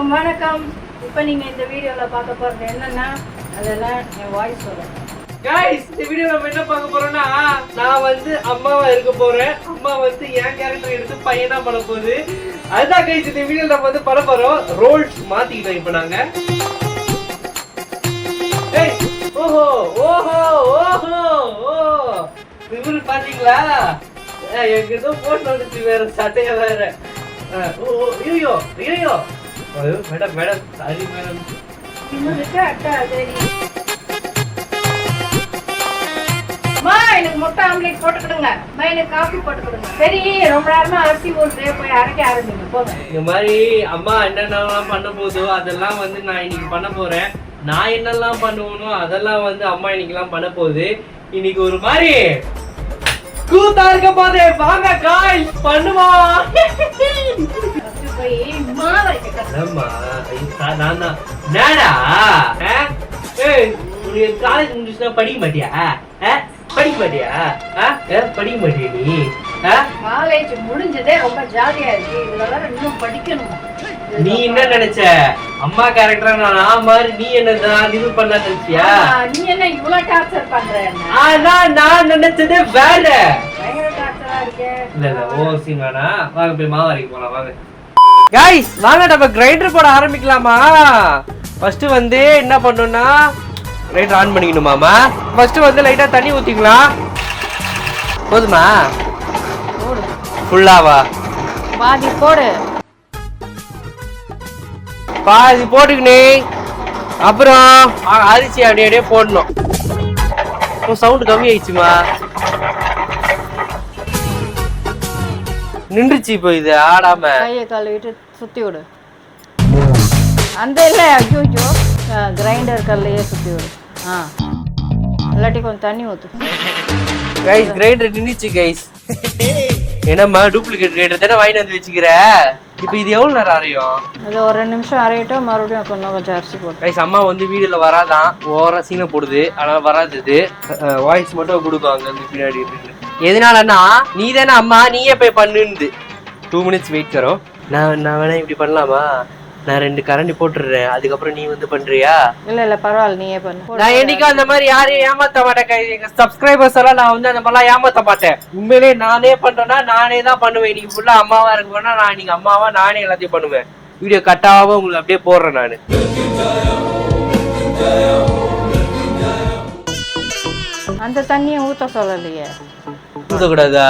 எல்லாருக்கும் வணக்கம். இப்போ நீங்க இந்த வீடியோல பார்க்க போறது என்னன்னா அதெல்லாம் என் வாய்ஸ் சொல்கிறேன் கைஸ் இந்த வீடியோ நம்ம என்ன பார்க்க போறோம்னா நான் வந்து அம்மாவா இருக்க போறேன். அம்மா வந்து என் கேரக்டர் எடுத்து பையனா பண்ண போகுது. அதுதான் கைஸ் இந்த வீடியோ நம்ம வந்து பண்ண போறோம். ரோல்ஸ் மாத்திக்கிட்டோம் இப்போ நாங்க. ஏய், ஓஹோ ஓஹோ ஓஹோ ஓ. இவரு பாத்தீங்களா? ஏய், எனக்கு ஏதோ போட்டு வந்துச்சு வேற சட்டைய வேற. ஓ ஓ, ஐயோ ஐயோ இன்னொருக்கு அட்டா சரி அம்மா எனக்கு முட்டை ஆம்லேட் போட்டு கொடுங்க அம்மா எனக்கு காஃபி போட்டு கொடுங்க சரி ரொம்ப நேரமா அரிசி ஊறுது போய் அரைக்க ஆரம்பிங்க போங்க இந்த மாதிரி அம்மா என்னென்னலாம் பண்ண போதோ அதெல்லாம் வந்து நான் இன்னைக்கு பண்ண போறேன் நான் என்னெல்லாம் பண்ணுவேனோ அதெல்லாம் வந்து அம்மா இன்னைக்கெல்லாம் பண்ண போகுது இன்னைக்கு ஒரு மாதிரி கூத்தா இருக்க போதே வாங்க காய் பண்ணுமா போய் காலேஜ் முடிச்சுனா படிக்க மாட்டியா? படிக்க மாட்டியா? படிக்க மாட்டியா நீ? காலேஜ் முடிஞ்சதே ரொம்ப ஜாலியா இருக்கு இதுல வேற இன்னும் படிக்கணும்? நீ என்ன நினைச்ச? அம்மா கேரக்டரா நான் மாதிரி நீ என்னதான் இது பண்ண நினைச்சியா நீ என்ன இவ்வளவு டார்ச்சர் பண்ற ஆனா நான் நினைச்சதே வேற. இல்ல இல்ல ஓ சீன் வேணா வாங்க போய் மாவு அரைக்க போலாம் வாங்க. கைஸ் வாங்க நம்ம கிரைண்டர் போட ஆரம்பிக்கலாமா? ஃபர்ஸ்ட் வந்து என்ன பண்ணணும்னா லைட் ஆன் பண்ணிக்கணுமாமா? ஃபர்ஸ்ட் வந்து லைட்டா தண்ணி ஊத்திக்கலாம் போதுமா? ஃபுல்லாவா பாதி போடு. பாதி போட்டுக்கினே. அப்புறம் அரிசி அப்படியே அப்படியே போடணும். சவுண்ட் கம்மி ஆயிடுச்சுமா நின்றுச்சு இப்போ இது ஆடாம. கையை கழுவிட்டு சுத்தி விடு. அந்த இல்லை ஐயோ கிரைண்டர் கல்லையே சுத்தி விடு. ஆ. இல்லாட்டி கொஞ்சம் தண்ணி ஊத்து. கைஸ் கிரைண்டர் நின்றுச்சு கைஸ் என்னம்மா டூப்ளிகேட் கிரைண்டர் தானே வாங்கிட்டு வந்து வச்சுக்கிற? இப்போ இது எவ்வளவு நேரம் அரையும்? அது ஒரு ரெண்டு நிமிஷம் அரையிட்டோம் மறுபடியும் கொஞ்சம் கொஞ்சம் அரிசி போட்டு கைஸ் அம்மா வந்து வீடியோல வராதான் ஓர சீனை போடுது ஆனா வராது இது. வாய்ஸ் மட்டும் கொடுக்கும் அங்க பின்னாடி இருந்து. எதனாலன்னா நீ தானே அம்மா நீயே போய் பண்ணுந்து டூ மினிட்ஸ் வெயிட் கரும் நான் நான் வேணா இப்படி பண்ணலாமா? நான் ரெண்டு கரண்டி போட்டுடுறேன். அதுக்கப்புறம் நீ வந்து பண்றியா? இல்லை இல்லை பரவாயில்ல நீயே பண்ணு. நான் என்னைக்கும் அந்த மாதிரி யாரையும் ஏமாத்த மாட்டேன். எங்க சப்ஸ்கிரைபர்ஸ் எல்லாம் நான் வந்து அந்த மாதிரிலாம் ஏமாத்த மாட்டேன். உண்மையிலே நானே பண்றேன்னா நானே தான் பண்ணுவேன். இன்னைக்கு ஃபுல்லா அம்மாவா இருக்குன்னா நான் இன்னைக்கு அம்மாவா நானே எல்லாத்தையும் பண்ணுவேன். வீடியோ கட்டாவாம உங்களுக்கு அப்படியே போடுறேன் நானு. அந்த தண்ணியை ஊத்த சொல்லலையே. ஊத்தக்கூடாதா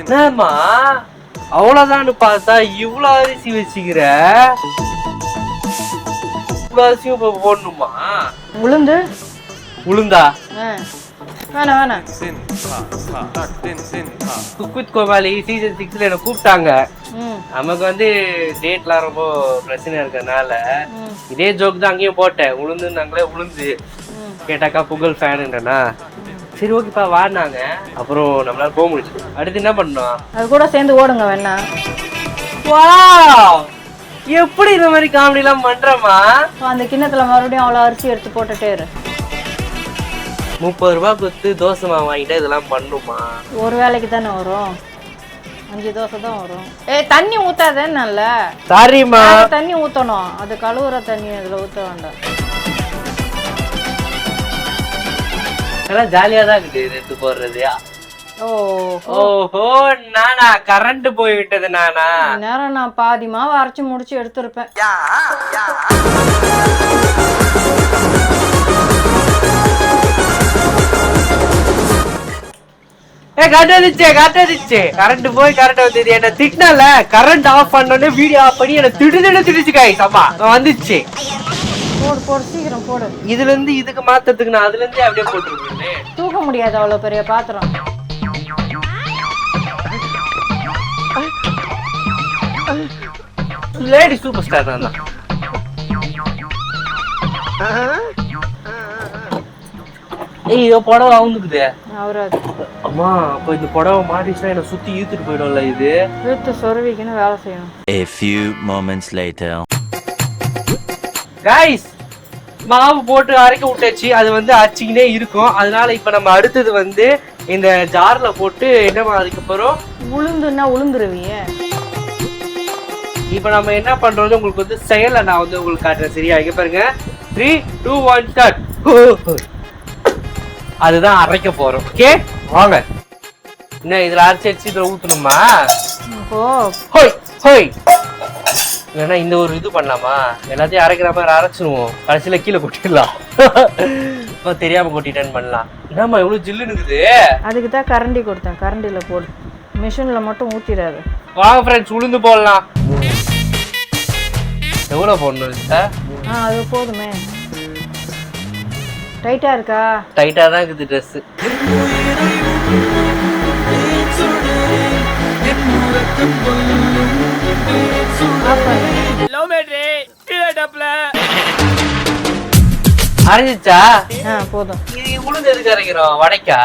என்னம்மா? அவ்வளவுதான்னு பார்த்தா இவ்வளவு அரிசி வச்சுக்கிற? இவ்வளவு அரிசியும் இப்ப போடணுமா? உளுந்து? உளுந்தா? வேணாம் வேணாம். குக் வித் கோமாளி சீசன் சிக்ஸ்ல என்ன கூப்பிட்டாங்க. நமக்கு வந்து டேட்லாம் ரொம்ப பிரச்சனை இருக்கறனால ம். இதே ஜோக் தான் அங்கேயும் போட்டேன். உளுந்துன்னாங்களே உளுந்து. கேட்டாக்கா புகழ் ஃபேனுன்றனா சரி ஓகேப்பா வாடினாங்க. அப்புறம் நம்மளால போக முடிச்சு அடுத்து என்ன பண்ணோம் அது கூட சேர்ந்து ஓடுங்க வேணா. வாவ் எப்படி இந்த மாதிரி காமெடி எல்லாம் பண்றமா அந்த கிண்ணத்துல மறுபடியும் அவ்வளோ அரிசி எடுத்து போட்டுட்டே இரு. முப்பது ரூபாய் கொடுத்து தோசை மாவு வாங்கிட்டா இதெல்லாம் பண்ணுமா? ஒரு வேலைக்கு தானே வரும். அஞ்சு தோசை தான் வரும். ஏய் தண்ணி ஊத்தாதே நல்ல சாரிம்மா தண்ணி ஊத்தணும். அது கழுவுற தண்ணி அதுல ஊத்த வேண்டாம். எல்லாம் ஜாலியா தான் இருக்குது எடுத்து போடுறது. ஓ ஓஹோ நானா? கரண்ட் போய் விட்டது நானா? நேரம் நான் பாதி மாவு அரைச்சு முடிச்சு எடுத்திருப்பேன். ஏ கட்டடிச்சே கட்டடிச்சே கரண்ட் போய் கரண்ட் வந்தது. என்ன திட்டினால கரண்ட் ஆஃப் பண்ணோடனே வீடியோ ஆஃப் பண்ணி என்ன திடுதிடு திடுச்சு காய் அம்மா வந்துச்சு. போடு போடு சீக்கிரம் போடு. இதுல இருந்து இதுக்கு மாத்துறதுக்கு நான் அதுல இருந்தே அப்படியே போட்டுருக்கேன் தூக்க முடியாது அவ்வளோ பெரிய பாத்திரம். லேடி சூப்பர் ஸ்டார் தான் இதோ புடவை அவுந்துக்குதே. அம்மா அப்போ இந்த புடவை மாட்டிச்சுன்னா என்ன சுத்தி இழுத்துட்டு போயிடும்ல இது? இழுத்து சொருவிக்குன்னு வேலை செய்யணும். A few moments later. Guys மாவு போட்டு அரைக்க விட்டாச்சு. அது வந்து அரைச்சிக்கினே இருக்கும். அதனால இப்ப நம்ம அடுத்தது வந்து இந்த ஜார்ல போட்டு என்னமா அதுக்கப்புறம் உளுந்துன்னா உளுந்துருவியே இப்போ நம்ம என்ன பண்றது? உங்களுக்கு வந்து செயலை நான் வந்து உங்களுக்கு காட்டுறேன். சரியா? இங்க பாருங்க. த்ரீ டூ ஒன் ஸ்டார்ட் அதுதான் அரைக்க போறோம். ஓகே வாங்க. என்ன இதுல அரைச்சி அடிச்சு இதுல ஊத்தணுமா? ஓ ஹோய் ஹோய். இல்லைன்னா இந்த ஒரு இது பண்ணலாமா எல்லாத்தையும் அரைக்கிற மாதிரி அரைச்சிடுவோம் கடைசியில கீழே கொட்டிடலாம் இப்போ தெரியாம கொட்டிட்டேன்னு பண்ணலாம் என்னம்மா இவ்வளவு ஜில்லுன்னு இருக்குது அதுக்கு தான் கரண்டி கொடுத்தேன் கரண்டியில் போடு மிஷினில் மட்டும் ஊற்றிடாது வாங்க ஃப்ரெண்ட்ஸ் உளுந்து போடலாம் எவ்வளோ போடணும் சார் ஆ அது போதுமே டைட்டாக இருக்கா டைட்டாக தான் இருக்குது ட்ரெஸ்ஸு ஆஃப் பண்ணு அரைஞ்சிச்சா? ஆ போதும். இது உளுந்து எதுக்கு அரைக்கிறோம்? வடைக்கா?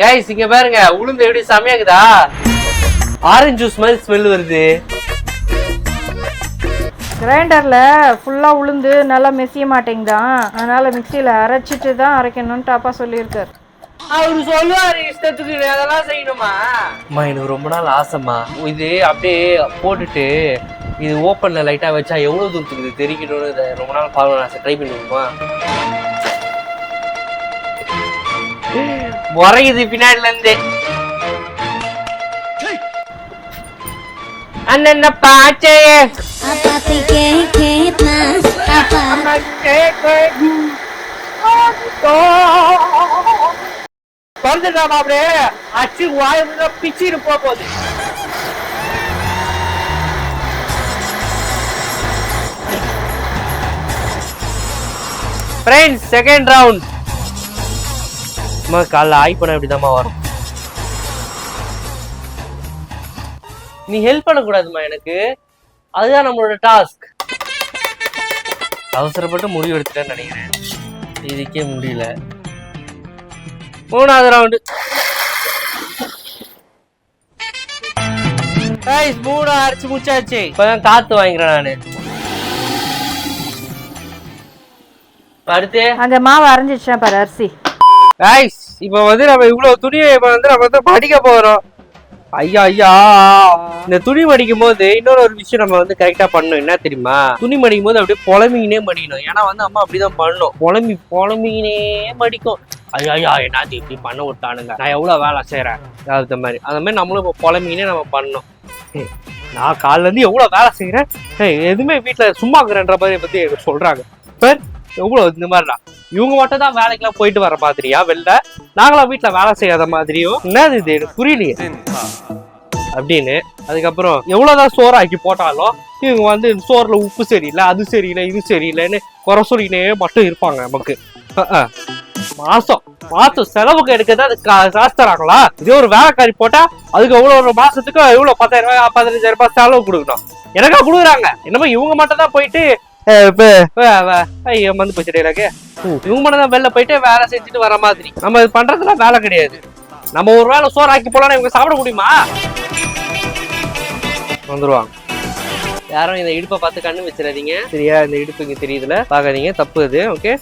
கைஸ் இங்க பாருங்க உளுந்து எப்படி செமையாக்குதா ஆரஞ்சு ஜூஸ் மாதிரி ஸ்மெல் வருது. கிரைண்டரில் ஃபுல்லாக உளுந்து நல்லா மெசிய மாட்டேங்குதான். அதனால் மிக்சியில் அரைச்சிட்டு தான் அரைக்கணும்ன்ட்டு அப்பா சொல்லியிருக்கார். அவரு சொல்லுவாரு இஷ்டத்துக்கு அதெல்லாம் செய்யணுமா? அம்மா எனக்கு ரொம்ப நாள் ஆசைம்மா. இது அப்படியே போட்டுட்டு இது ஓப்பன்ல லைட்டா வச்சா எவ்வளவு தூரத்துக்கு இது தெரிக்கணும்னு இதை ரொம்ப நாள் பார்க்கணும் ஆசை. ட்ரை பண்ணுவோமா முறையுது பின்னாடில இருந்தே. அண்ணன் பாச்சையே Apati ke அப்படியே அச்சு வாய் பிச்சிட்டு போக போகுது. ஃப்ரெண்ட்ஸ் செகண்ட் ரவுண்ட் அம்மா காலைல ஆய் பண்ண இப்படிதாம்மா வரும். நீ ஹெல்ப் பண்ணக்கூடாதும்மா எனக்கு. அதுதான் நம்மளோட டாஸ்க் அவசரப்பட்டு முடிவு எடுத்துட்டேன்னு நினைக்கிறேன். இதுக்கே முடியல. மூணாவது ரவுண்டு மூணு அரைச்சு முடிச்சாச்சு. இப்பதான் காத்து வாங்கிக்கிறேன் நானு. அடுத்து? அங்கே மாவு அரைஞ்சிச்சேன் பாரு அரிசி. இப்போ வந்து நம்ம இவ்வளவு துணியை இப்போ வந்து நம்ம வந்து மடிக்க போறோம். ஐயா ஐயா. இந்த துணி மடிக்கும் போது இன்னொரு ஒரு விஷயம் நம்ம வந்து கரெக்டா பண்ணணும். என்ன தெரியுமா? துணி மடிக்கும் போது அப்படியே புலம்பிக்கினே மடிக்கணும். ஏன்னா வந்து அம்மா அப்படிதான் பண்ணணும் புலம்பி புலம்பிக்கினே மடிக்கும். ஐயா ஐயா என்னது இப்படி பண்ண விட்டானுங்க. நான் எவ்வளவு வேலை செய்யறேன் அந்த மாதிரி. அந்த மாதிரி நம்மளும் இப்போ புலம்பிக்கினே நம்ம பண்ணணும். நான் காலைல இருந்து எவ்வளவு வேலை செய்யறேன் எதுவுமே வீட்டுல சும்மா இருக்கிறன்ற மாதிரி பத்தி சொல்றாங்க. சார் இவ்வளவு இந்த மாதிரிடா இவங்க மட்டும் தான் வேலைக்கெல்லாம் போயிட்டு வர மாதிரியா? வெளில? நாங்களாம் வீட்டுல வேலை செய்யாத மாதிரியும் என்னது இது? எனக்கு புரியலையே. அப்படின்னு. அதுக்கப்புறம் எவ்வளவுதான் சோறு ஆக்கி போட்டாலும் இவங்க வந்து சோறுல உப்பு சரியில்லை அது சரியில்லை இது சரியில்லைன்னு குறை சொல்லினே மட்டும் இருப்பாங்க நமக்கு. மாசம் மாசம் செலவுக்கு எடுக்கிறது அது கா- காசு தராங்களா? இதே ஒரு வேலைக்காரி போட்டா அதுக்கு எவ்வளவு ஒரு மாசத்துக்கு எவ்வளவு பத்தாயிரம் ரூபாய் பதினஞ்சாயிரம் ரூபாய் செலவு கொடுக்கணும். எனக்கா கொடுக்குறாங்க. என்னமோ இவங்க மட்டும் தான் போயிட்டு வந்து போச்சு டைலாக்கு இவங்க மட்டும் வெளில போயிட்டு வேலை செஞ்சுட்டு வர மாதிரி. நம்ம இது பண்றதுலாம் வேலை கிடையாது. நம்ம ஒரு வேளை சோறு ஆக்கி போலாம் இவங்க சாப்பிட முடியுமா? வந்துருவாங்க. யாரும் இந்த இடுப்பை பார்த்து கண்ணு வச்சிடாதீங்க. சரியா? இந்த இடுப்பு இங்க தெரியுதுல. பார்க்காதீங்க. தப்பு அது. ஓகே?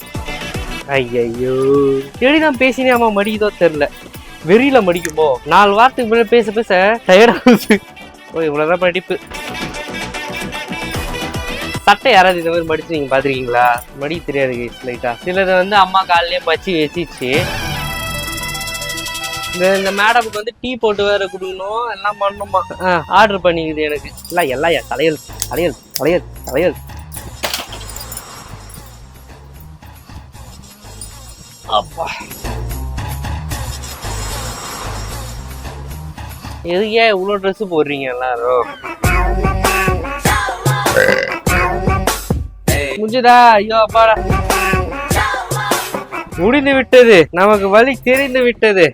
ஐயையோ. தேடி நான் பேசினே அம்மா மடிக்குதோ தெரில வெறியில மடிக்குமோ? நாலு வாரத்துக்கு முன்னாடி பேச பேச டயர்டாகுது ஓ இவ்வளவுதான் மடிப்பு சட்டை யாராவது இந்த மாதிரி மடிச்சு நீங்க பாத்திருக்கீங்களா மடி தெரியாது லைட்டா சிலது வந்து அம்மா காலிலேயே பச்சி வச்சிச்சு இந்த இந்த மேடமுக்கு வந்து டீ போட்டு வேற கொடுக்கணும். எல்லாம் பண்ணணுமா ஆர்டர் பண்ணிக்குது எனக்கு. எல்லாம் எல்லாம் என் தலையல் தலையல் தலையல் தலையல். அப்பா. எதுக்கு ஏன் இவ்வளோ ட்ரெஸ்ஸு போடுறீங்க எல்லாரும்? முடிஞ்சதா ஐயோ அப்பாடா. முடிந்து விட்டது. நமக்கு வழி தெரிந்து விட்டது.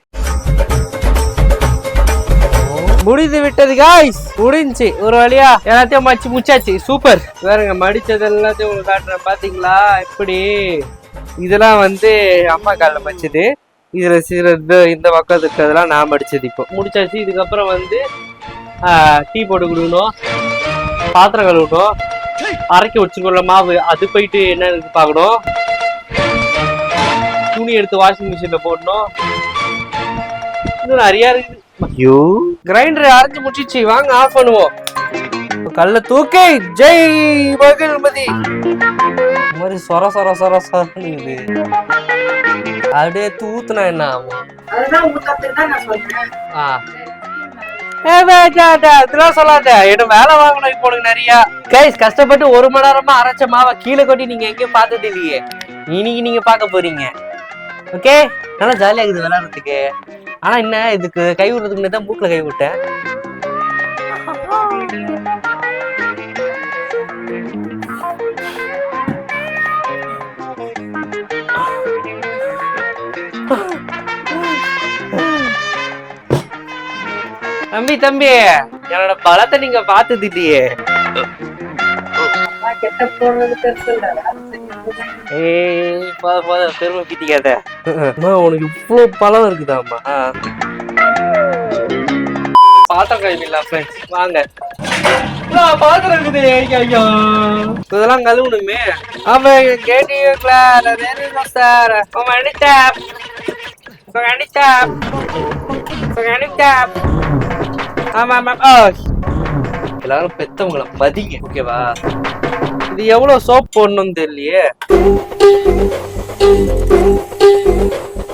முடிந்து விட்டது காய்ஸ் முடிஞ்சு. ஒரு வழியா எல்லாத்தையும் மடிச்சு முச்சாச்சு சூப்பர் வேறங்க மடிச்சது எல்லாத்தையும் உங்களுக்கு காட்டுறேன். பாத்தீங்களா? எப்படி? இதெல்லாம் வந்து அம்மா காலில் மடிச்சது. இதுல சில இந்த பக்கம் இருக்கிறதெல்லாம் நான் மடிச்சது இப்போ. முடிச்சாச்சு. இதுக்கப்புறம் வந்து டீ போட்டு கொடுக்கணும். பாத்திரம் கழுவணும் அரைக்க வச்சுக்கொள்ள மாவு. அது போயிட்டு என்னன்னு பார்க்கணும் துணி எடுத்து வாஷிங் மிஷின்ல போடணும். இன்னும் நிறைய இருக்குது ஐயோ. கிரைண்டர் அரைஞ்சு முடிச்சிச்சு. வாங்க ஆஃப் பண்ணுவோம். கல்ல தூக்கி. ஜெய் மகிழ்மதி இந்த மாதிரி சொர சொர சொர சொரன்னு அப்படியே தூத்துனா என்ன ஆகும்? அதுதான் நான் சொல்றேன். ஆ சொல்லாத. வேலை வாங்கணும் இப்போ நிறைய. கைஸ் கஷ்டப்பட்டு ஒரு மணி நேரமா அரைச்ச மாவை கீழே கொட்டி நீங்க எங்கேயும் பார்த்தது இல்லையே. இன்னைக்கு நீங்க பார்க்க போறீங்க. ஓகே நல்லா ஜாலியா இருக்குது விளையாடுறதுக்கு. ஆனா என்ன இதுக்கு கை விடுறதுக்கு முன்னாடி தான் மூக்கில் கை விட்டேன். தம்பி தம்பி. என்னோட பலத்தை நீங்க பார்த்தது இல்லையே நான் கெட்ட போறது பெருசு இல்ல ஏய் போத போத பெருமை அம்மா உனக்கு பழம் இருக்குதாம்மா. பாத்திரம் கழுவிடலாம் ஃப்ரெண்ட்ஸ் வாங்க. பாத்திரம் இருக்குது. ஐயா. இதெல்லாம் கழுவணுமே. ஆமா கேட்டீங்களா சார் உங்க அனிட்டாப் உங்க அனிட்டாப் உங்க அனிட்டாப் ஆமா ஆ. எல்லாரும் பெத்தவங்கள மதிங்க ஓகேவா? இது எவ்வளவு சோப் போடணும்னு தெரியலையே.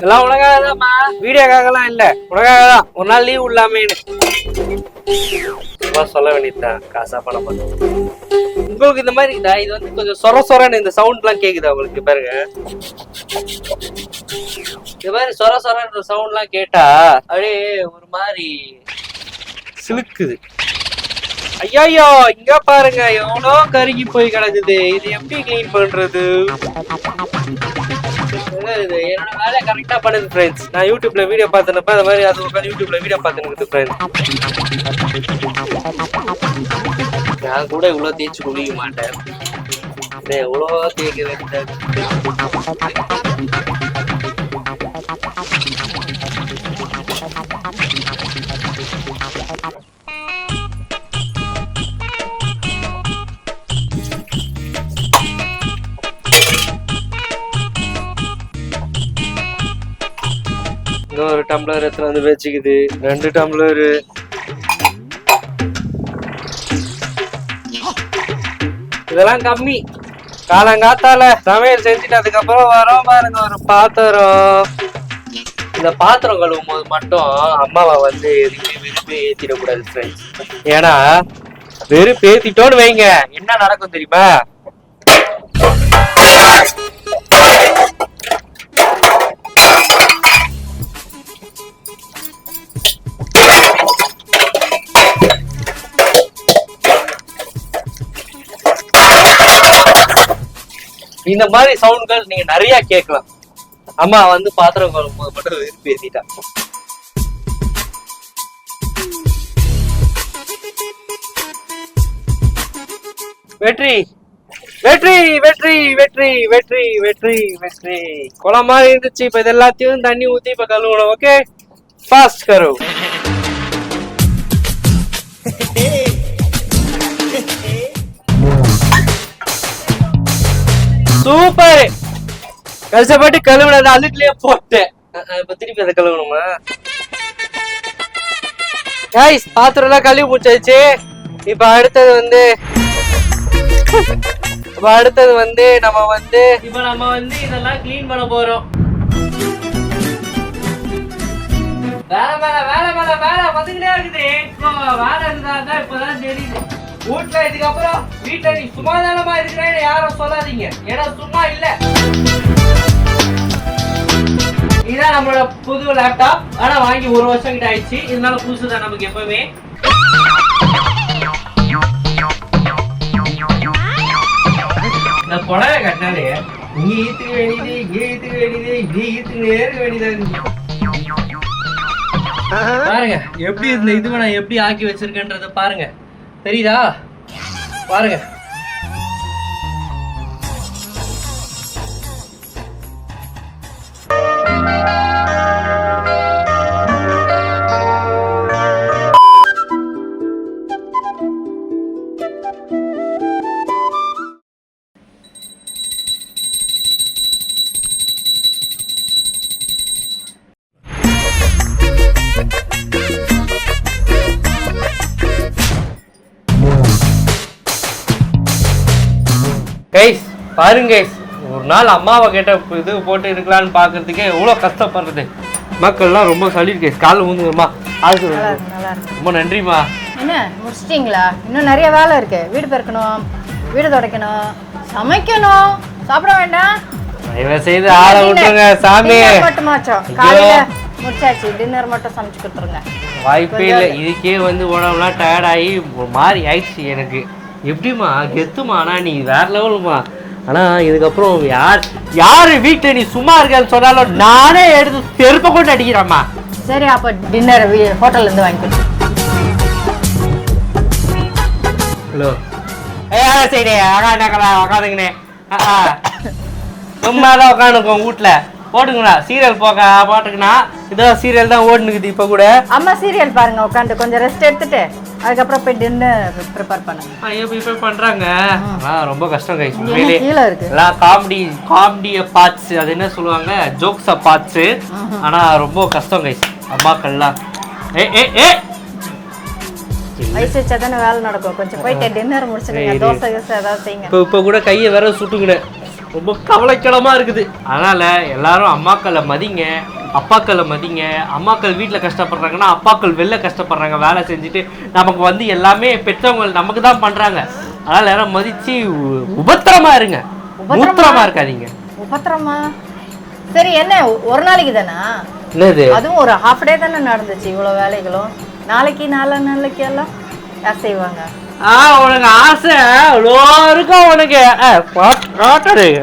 எல்லாம் உனக்காக தான்மா வீடியோக்காகலாம் இல்ல. உனக்காக தான் ஒரு நாள் லீவ் இல்லாமேன்னு சொல்ல வேண்டியதுதான். காசா பணமா? உங்களுக்கு இந்த மாதிரி இதா இது வந்து கொஞ்சம் சொர சொரன்னு இந்த சவுண்ட்லாம் கேக்குதா உங்களுக்கு பாருங்க. இந்த மாதிரி சொர சொரன்ற சவுண்ட்லாம் கேட்டா அப்படியே ஒரு மாதிரி சிலுக்குது. ஐயோ இங்க பாருங்க எவ்வளோ கருகி போய் கிடக்குது. இது எப்படி க்ளீன் பண்றது? என்ன இது? என்னோட வேலை கரெக்டா பண்ணுது ஃப்ரெண்ட்ஸ் நான் யூடியூப்ல வீடியோ பார்த்தனப்ப அந்த மாதிரி அது உட்காந்து யூடியூப்ல வீடியோ பார்த்துன்னு ஃப்ரெண்ட்ஸ் நான் கூட இவ்வளோ தேய்ச்சி குளிக்க மாட்டேன். இது எவ்வளோ தேய்க்க வேண்டியதா டம்ளர் எத்தனை வந்து வச்சுக்குது ரெண்டு டம்ளரு. இதெல்லாம் கம்மி. காலங்காத்தால சமையல் செஞ்சுட்டு அதுக்கப்புறம் வரோம் பாருங்க ஒரு பாத்திரம். இந்த பாத்திரம் கழுவும் போது மட்டும் அம்மாவை வந்து எதுவுமே வெறுப்பே ஏத்திடக்கூடாது ஃப்ரெண்ட்ஸ் ஏன்னா வெறுப்பு ஏத்திட்டோன்னு வைங்க. என்ன நடக்கும் தெரியுமா? இந்த மாதிரி சவுண்ட்கள் நீங்க நிறைய கேட்கலாம். அம்மா வந்து பாத்திரம் கழுவும் போது மட்டும் விரும்பி ஏத்திட்டா வெற்றி வெற்றி வெற்றி வெற்றி வெற்றி வெற்றி வெற்றி. குளம் மாதிரி இருந்துச்சு. இப்ப இது எல்லாத்தையும் தண்ணி ஊத்தி இப்ப கழுவணும். ஓகே ஃபாஸ்ட் கரு சூப்பர். கஷ்டப்பட்டு கழுவுனது அதுக்குள்ளேயே போட்டேன். இப்ப திருப்பி அதை கழுவணுமா? கைஸ் பாத்திரம் எல்லாம் கழுவி முடிச்சாச்சு. இப்ப அடுத்தது வந்து இப்ப அடுத்தது வந்து நம்ம வந்து இப்ப நம்ம வந்து இதெல்லாம் க்ளீன் பண்ண போறோம். வேலை மேல வேலை மேல வேலை வந்துகிட்டே இருக்குது. இப்போ வேலை இருந்தா இப்பதான் தெரியுது. வீட்டுல இதுக்கப்புறம் வீட்டுல நீ சும்மாதானமா இருக்கிறேன்னு யாரும் சொல்லாதீங்க. ஏன்னா சும்மா இல்ல. இதான் நம்மளோட புது லேப்டாப் ஆனா வாங்கி ஒரு வருஷம் கிட்ட ஆயிடுச்சு. இருந்தாலும் புதுசு தான் நமக்கு எப்பவுமே. இந்த புடவை கட்டினாலே இங்க ஈத்துக்க வேண்டியது இங்க ஈத்துக்க வேண்டியது இங்க ஈத்துக்கிட்டே இருக்க வேண்டியதா இருக்கு பாருங்க. எப்படி இந்த இதுவை நான் எப்படி ஆக்கி வச்சிருக்கேன்றத பாருங்க. தெரியுதா? பாருங்க. பாருங்க ஒரு நாள் அம்மாவை கேட்ட இது போட்டு இருக்கலாம்னு பார்க்கறதுக்கே எவ்வளோ கஷ்டப்படுறது. மக்கள்லாம் ரொம்ப சொல்லிட்டு கைஸ் காலில் ஊந்துங்கம்மா. இருக்கு ரொம்ப நன்றிம்மா. என்ன முடிச்சிட்டிங்களா? இன்னும் நிறைய வேலை இருக்கு. வீடு பெருக்கணும் வீடு துடைக்கணும் சமைக்கணும். சாப்பிட வேண்டாம். தயவு செய்து ஆளை விட்டுருங்க சாமி. மட்டுமாச்சும் காலையில முடிச்சாச்சு. டின்னர் மட்டும் சமைச்சு கொடுத்துருங்க. வாய்ப்பே இல்லை. இதுக்கே வந்து உடம்புலாம் டயர்ட் ஆகி ஒரு மாதிரி ஆயிடுச்சு எனக்கு. எப்படிம்மா? கெத்துமா ஆனா நீ வேற லெவலுமா ஆனா இதுக்கப்புறம் யார் யார் வீட்டில் நீ சும்மா இருக்கன்னு சொன்னாலும் நானே எடுத்து செருப்பை கொண்டு அடிக்கிறேம்மா சரி அப்போ டின்னர் ஹோட்டல்ல இருந்து வாங்கிக்கணும் ஹலோ ஏ சரி உக்காந்துங்களா உக்காந்துங்கண்ணே சும்மா தான் உட்காந்துக்கோ வீட்டில் போட்டுங்கண்ணா சீரியல் போக போட்டுக்கண்ணா. இதோ சீரியல் தான் ஓடுனுக்குது இப்போ கூட. அம்மா சீரியல் பாருங்க உட்காந்து கொஞ்சம் ரெஸ்ட் எடுத்துட்டு அதுக்கப்புறம் போய் டின்னர் ப்ரிப்பேர் பண்ணுங்க. ஐயோ பண்றாங்க? ஆனா ரொம்ப கஷ்டம் கை இங்க உண்மையிலே என்ன கீழே இருக்கு. எல்லாம் காமெடி காமெடிய பார்ட்ஸ் அது என்ன சொல்லுவாங்க? ஜோக்ஸ பார்ட்ஸ் ஆனா ரொம்ப கஷ்டம் கைஸ் அம்மாக்கள்லாம். ஏ ஏ ஏ! வயசு வச்சா தானே வேலை நடக்கும். கொஞ்சம் போயிட்டு டின்னர் முடிச்சுடுங்க. தோசை கீசை ஏதாவது செய்யுங்க. இப்போ இப்போ கூட கையை வேற சுட்டுக்கினேன். ரொம்ப கவலைக்கிடமா இருக்குது. அதனால எல்லாரும் அம்மாக்களை மதிங்க அப்பாக்களை மதிங்க. அம்மாக்கள் வீட்டில் கஷ்டப்படுறாங்கன்னா அப்பாக்கள் வெளில கஷ்டப்படுறாங்க வேலை செஞ்சுட்டு நமக்கு வந்து எல்லாமே பெற்றவங்க நமக்கு தான் பண்றாங்க. அதனால எல்லாரும் மதிச்சு உ- உபத்திரமா இருங்க. உபத்திரமா? உபத்திரமா இருக்காதீங்க. உபத்திரமா? சரி என்ன ஒரு நாளைக்கு தானா? என்னது? அதுவும் ஒரு ஹாஃப் டே தானே நடந்துச்சு இவ்வளோ வேலைகளும். நாளைக்கு நாலு நாளைக்கு எல்லாம் செய்வாங்க? ஆ உனக்கு ஆசை அவ்வளோ இருக்கும் உனக்கு. காட்டுறீங்க